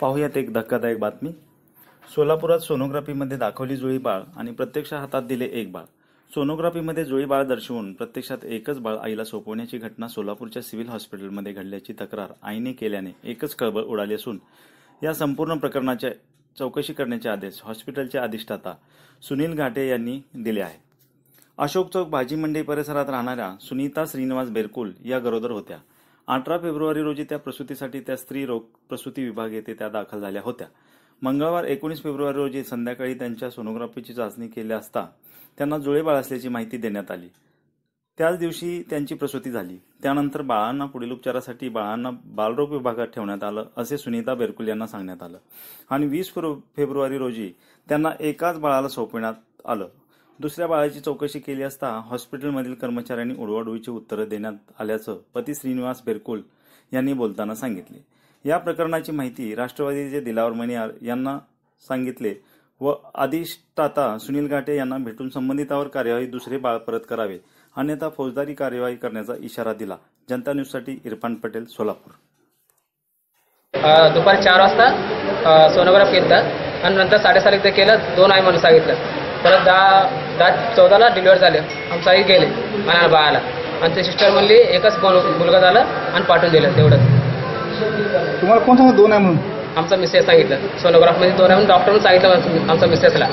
पाहूयात एक धक्कादायक बातमी. सोलापुरात सोनोग्राफीमध्ये दाखवली जुळी बाळ आणि प्रत्यक्ष हातात दिले एक बाळ. सोनोग्राफीमध्ये जुळी बाळ दर्शवून प्रत्यक्षात एकच बाळ आईला सोपवण्याची घटना सोलापूरच्या सिव्हिल हॉस्पिटलमध्ये घडल्याची तक्रार आईने केल्याने एकच कळबळ उडाली असून या संपूर्ण प्रकरणाच्या चौकशी करण्याचे आदेश हॉस्पिटलचे अधिष्ठाता सुनील घाटे यांनी दिले आहे. अशोक चौक भाजी मंडई परिसरात राहणाऱ्या सुनीता श्रीनिवास बेरकुल या गरोदर होत्या. अठरा फेब्रुवारी रोजी त्या प्रसूतीसाठी त्या स्त्री रोग प्रसूती विभाग येथे त्या दाखल झाल्या होत्या. मंगळवार एकोणीस फेब्रुवारी रोजी संध्याकाळी त्यांच्या सोनोग्राफीची चाचणी केली असता त्यांना जुळे बाळ असल्याची माहिती देण्यात आली. त्याच दिवशी त्यांची प्रसूती झाली. त्यानंतर बाळांना पुढील उपचारासाठी बाळांना बालरोग विभागात ठेवण्यात आलं असे सुनीता बेरकुल यांना सांगण्यात आलं. आणि वीस फेब्रुवारी रोजी त्यांना एकाच बाळाला सोपविण्यात आलं. दुसऱ्या बाळाची चौकशी केली असता हॉस्पिटलमधील कर्मचाऱ्यांनी उडवाडवीची उत्तरं देण्यात आल्याचं पती श्रीनिवास बेरकुल यांनी बोलताना सांगितले. या प्रकरणाची माहिती राष्ट्रवादीचे दिलावर मणियार यांना सांगितले व अधिष्ठाता सुनील घाटे यांना भेटून संबंधितावर कार्यवाही दुसरे बाळ परत करावे अन्यथा फौजदारी कार्यवाही करण्याचा इशारा दिला. जनता न्यूजसाठी इरफान पटेल सोलापूर. दुपार दुपारी चार वाजता सोनोग्राफ केलं आणि नंतर साडेसात एकदा केलं दोन आहे म्हणून सांगितलं. परत दहा दहा चौदाला डिलिव्हर झाले. आमचं आई गेले आणि बाळाला. आणि ते सिस्टर म्हणली एकच मुल- मुलगा झाला आणि पाठवून दिलं तेवढं. तुम्हाला कोण सांगा दोन आहे म्हणून. आमचा मिसेस सांगितलं. सोनोग्राफमध्ये दोन आहे म्हणून डॉक्टरने सांगितलं आमच्या- आमच्या मिसेसला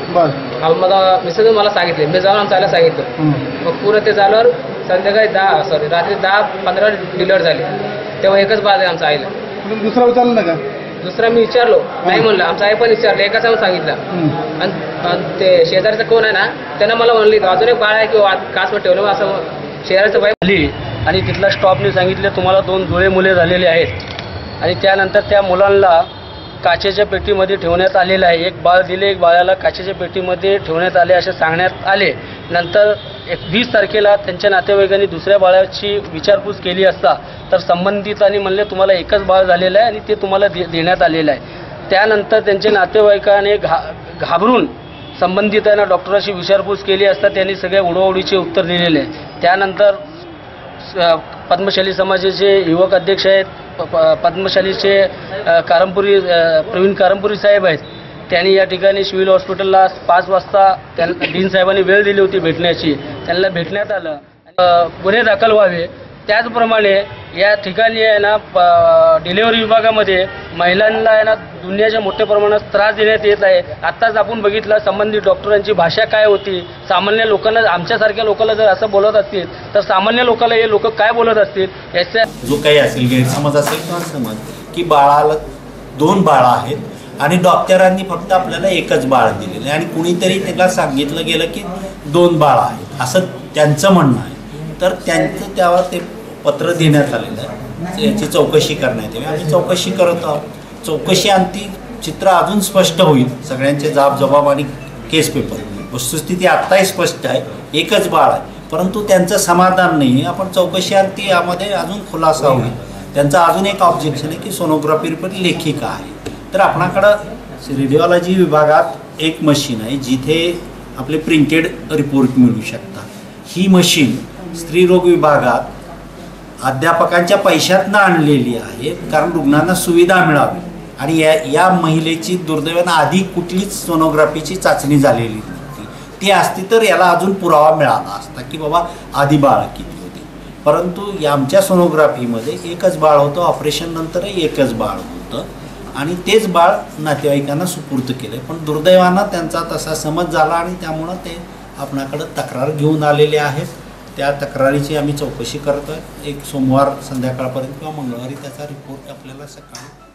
मला मिसेस मला सांगितले. मी जाऊन आमच्या आईला सांगितलं. मग पुरं ते झाल्यावर संध्याकाळी दहा सॉरी रात्री दहा पंधरा डिलिव्हर झाले. तेव्हा एकच बाळ आहे आमच्या आईला. दुसरा विचारलं ना का? दुसरा मी विचारलो नाही म्हणलं आमचा आई पण विचारलं एकाच आम्ही सांगितलं. आणि ते शेजारचं कोण आहे ना त्यांना मला म्हणली अजून एक बाळ आहे किंवा कासमध्ये ठेवलं असं शेजारचं बाई आली आणि तिथल्या स्टॉपने सांगितले तुम्हाला दोन जुळे मुले झालेले आहेत. आणि त्यानंतर त्या मुलांना काचेच्या पेटीमध्ये ठेवण्यात आलेलं आहे. एक बाळ दिले एक बाळाला काचेच्या पेटीमध्ये ठेवण्यात आले असे सांगण्यात आले. नंतर एक वीस तारखेला त्यांच्या नातेवाईकांनी दुसऱ्या बाळाची विचारपूस केली असता तर संबंधितांनी म्हणले तुम्हाला एकच बाळ झालेलं आहे आणि ते तुम्हाला दे देण्यात आलेलं आहे. त्यानंतर त्यांच्या नातेवाईकाने घा घाबरून संबंधितांना डॉक्टरांशी विचारपूस केली असता त्यांनी सगळ्या उडवाउडीचे उत्तर दिलेले. आहे त्यानंतर पद्मशाली समाजाचे युवक अध्यक्ष आहेत प- प- पद्मशालीचे कारमपुरी कारंपुरी प्रवीण कारंपुरी साहेब आहेत. त्यांनी या ठिकाणी सिव्हिल हॉस्पिटलला पाच वाजता त्यांना डीन साहेबांनी वेळ दिली होती भेटण्याची. त्यांना भेटण्यात आलं. गुन्हे दाखल व्हावे. त्याचप्रमाणे या ठिकाणी आहे ना प- डिलिव्हरी विभागामध्ये महिलांना आहे ना दुनियाच्या मोठ्या प्रमाणात त्रास देण्यात येत आहे. आत्ताच आपण बघितलं संबंधित डॉक्टरांची भाषा काय होती? सामान्य लोकांना आमच्यासारख्या लोकांना जर असं बोलत असतील तर सामान्य लोकांना हे लोक काय बोलत असतील? याच्या जो काही असेल गैरसमज असेल किंवा समज की बाळाला दोन बाळा आहेत आणि डॉक्टरांनी फक्त आपल्याला एकच बाळ दिलेलं आहे. आणि कुणीतरी त्याला सांगितलं गेलं की दोन बाळ आहेत. असं त्यांचं म्हणणं आहे. तर त्यांचं त्यावर ते पत्र देण्यात आलेलं आहे. याची चौकशी करण्यात यावी. आम्ही चौकशी करत आहोत. चौकशी अंती चित्र अजून स्पष्ट होईल. सगळ्यांचे जाब जबाब आणि केस पेपर. वस्तुस्थिती आत्ताही स्पष्ट आहे. एकच बाळ आहे. परंतु त्यांचं समाधान नाही आहे. आपण चौकशी अंती यामध्ये अजून खुलासा होईल. त्यांचं अजून एक ऑब्जेक्शन आहे की सोनोग्राफी रिपोर्ट लेखिका आहे. तर आपणाकडं रेडिओलॉजी विभागात एक मशीन आहे जिथे आपले प्रिंटेड रिपोर्ट मिळू शकतात. ही मशीन स्त्रीरोग विभागात अध्यापकांच्या पैशातनं आणलेली आहे कारण रुग्णांना सुविधा मिळावी. आणि या या महिलेची दुर्दैवानं आधी कुठलीच सोनोग्राफीची चाचणी झालेली नव्हती. ती असती तर याला अजून पुरावा मिळाला असता की बाबा आधी बाळ किती होते. परंतु आमच्या सोनोग्राफीमध्ये एकच बाळ होतं ऑपरेशननंतरही एकच बाळ होतं. आणि तेच बाळ नातेवाईकांना सुपूर्त केलं पण दुर्दैवानं त्यांचा तसा समज झाला आणि त्यामुळं ते आपणाकडं तक्रार घेऊन आलेले आहेत. त्या तक्रारीची आम्ही चौकशी करतोय. एक सोमवार संध्याकाळपर्यंत किंवा मंगळवारी त्याचा रिपोर्ट आपल्याला सकाळी